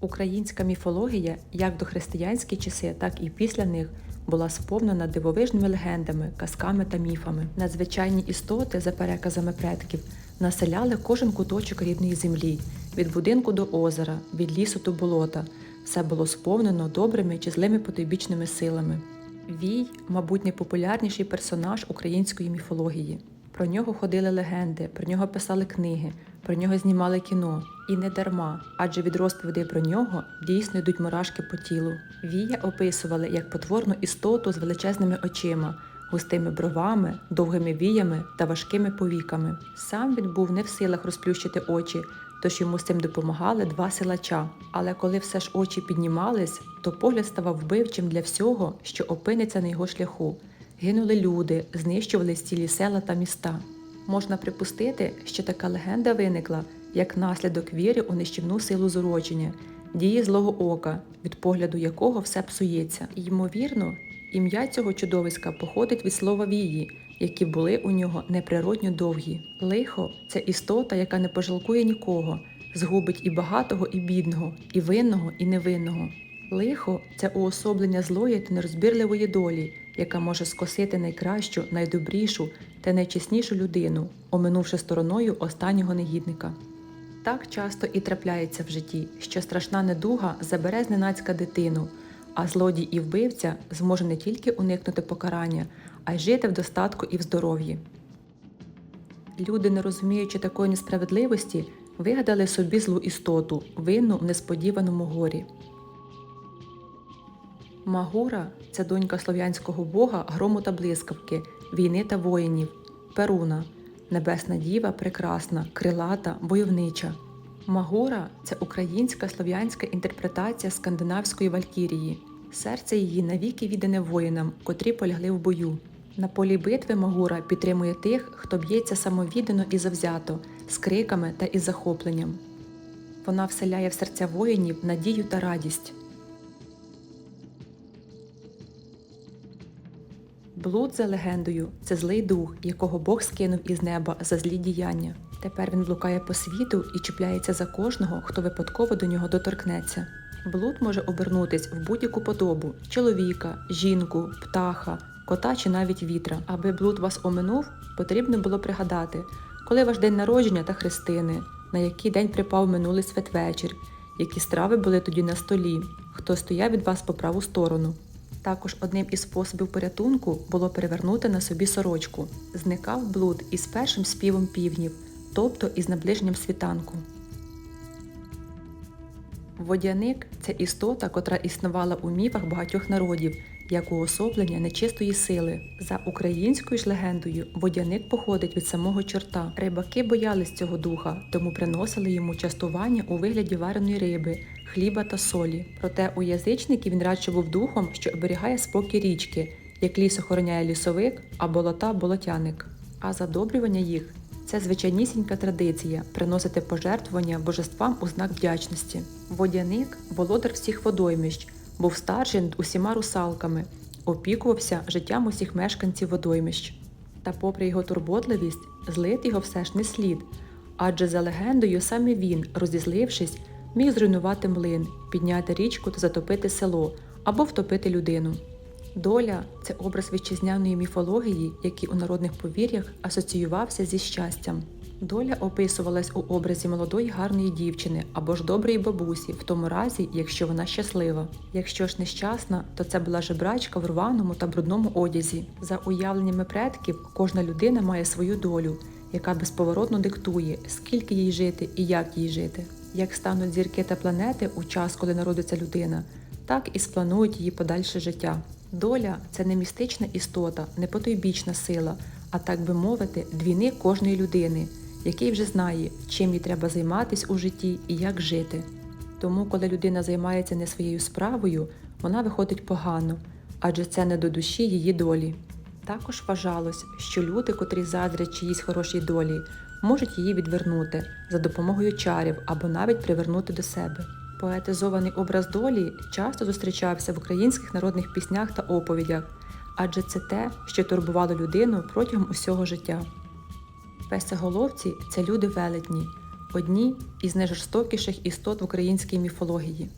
Українська міфологія, як до християнські часи, так і після них, була сповнена дивовижними легендами, казками та міфами. Надзвичайні істоти, за переказами предків, населяли кожен куточок рідної землі, від будинку до озера, від лісу до болота. Все було сповнено добрими чи злими потойбічними силами. Вій, мабуть, найпопулярніший персонаж української міфології. Про нього ходили легенди, про нього писали книги, про нього знімали кіно. І не дарма, адже від розповідей про нього дійсно йдуть мурашки по тілу. Вія описували як потворну істоту з величезними очима, густими бровами, довгими віями та важкими повіками. Сам він був не в силах розплющити очі, тож йому з цим допомагали два силача. Але коли все ж очі піднімались, то погляд ставав вбивчим для всього, що опиниться на його шляху. Гинули люди, знищувались цілі села та міста. Можна припустити, що така легенда виникла як наслідок віри у нищівну силу зуродження, дії злого ока, від погляду якого все псується. Ймовірно, ім'я цього чудовиська походить від слова вії, які були у нього неприродньо довгі. Лихо це істота, яка не пожалкує нікого, згубить і багатого, і бідного, і винного, і невинного. Лихо це уособлення злої та нерозбірливої долі, яка може скосити найкращу, найдобрішу та найчеснішу людину, оминувши стороною останнього негідника. Так часто і трапляється в житті, що страшна недуга забере зненацька дитину, а злодій і вбивця зможе не тільки уникнути покарання, а й жити в достатку і в здоров'ї. Люди, не розуміючи такої несправедливості, вигадали собі злу істоту, винну в несподіваному горі. Магура це донька слов'янського бога грому та блискавки, війни та воїнів, Перуна, небесна діва прекрасна, крилата, войовнича. Магура це українська слов'янська інтерпретація скандинавської валькірії. Серце її навіки віддане воїнам, котрі полягли в бою. На полі битви Магура підтримує тих, хто б'ється самовіддано і завзято, з криками та із захопленням. Вона вселяє в серця воїнів надію та радість. Блуд за легендою це злий дух, якого Бог скинув із неба за злі діяння. Тепер він блукає по світу і чіпляється за кожного, хто випадково до нього доторкнеться. Блуд може обернутись в будь-яку подобу чоловіка, жінку, птаха, кота чи навіть вітра. Аби блуд вас оминув, потрібно було пригадати, коли ваш день народження та хрестини, на який день припав минулий святвечір, які страви були тоді на столі, хто стояв від вас по праву сторону. Також одним із способів порятунку було перевернути на собі сорочку. Зникав блуд із першим співом півнів, тобто із наближенням світанку. Водяник це істота, котра існувала у міфах багатьох народів, як уособлення нечистої сили. За українською ж легендою, водяник походить від самого чорта. Рибаки боялись цього духа, тому приносили йому частування у вигляді вареної риби, хліба та солі. Проте у язичників він радше був духом, що оберігає спокій річки, як ліс охороняє лісовик, а болота болотяник. А задобрювання їх це звичайнісінька традиція приносити пожертвування божествам у знак вдячності. Водяник, володар всіх водоймищ, був старший над усіма русалками, опікувався життям усіх мешканців водоймищ. Та, попри його турботливість, злити його все ж не слід, адже за легендою саме він, розізлившись, міг зруйнувати млин, підняти річку та затопити село або втопити людину. Доля це образ вітчизняної міфології, який у народних повір'ях асоціювався зі щастям. Доля описувалась у образі молодої гарної дівчини або ж доброї бабусі, в тому разі, якщо вона щаслива. Якщо ж нещасна, то це була жебрачка в рваному та брудному одязі. За уявленнями предків, кожна людина має свою долю, яка безповоротно диктує, скільки їй жити і як їй жити. Як стануть зірки та планети у час, коли народиться людина, так і спланують її подальше життя. Доля це не містична істота, не потойбічна сила, а так би мовити, двійник кожної людини, який вже знає, чим їй треба займатися у житті і як жити. Тому, коли людина займається не своєю справою, вона виходить погано, адже це не до душі її долі. Також вважалось, що люди, котрі заздрять чиїсь хорошій долі, можуть її відвернути за допомогою чарів або навіть привернути до себе. Поетизований образ долі часто зустрічався в українських народних піснях та оповідях, адже це те, що турбувало людину протягом усього життя. Песеголовці це люди велетні. одні із найжорстокіших істот в українській міфології.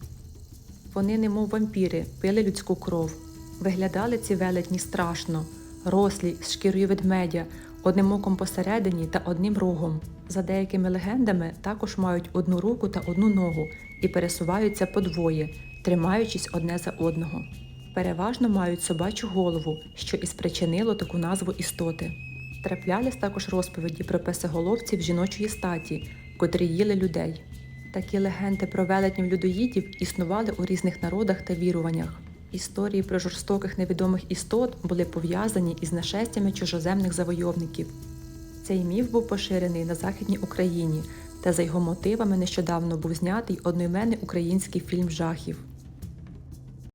Вони, немов вампіри, пили людську кров. Виглядали ці велетні страшно, рослі з шкірою ведмедя, одним оком посередині та одним рогом. За деякими легендами також мають одну руку та одну ногу і пересуваються подвоє, тримаючись одне за одного. Переважно мають собачу голову, що і спричинило таку назву істоти. Траплялись також розповіді про песеголовців жіночої статі, котрі їли людей. Такі легенди про велетнів людоїдів існували у різних народах та віруваннях. Історії про жорстоких невідомих істот були пов'язані із нашестями чужоземних завойовників. Цей міф був поширений на Західній Україні, та за його мотивами нещодавно був знятий одноіменний український фільм жахів.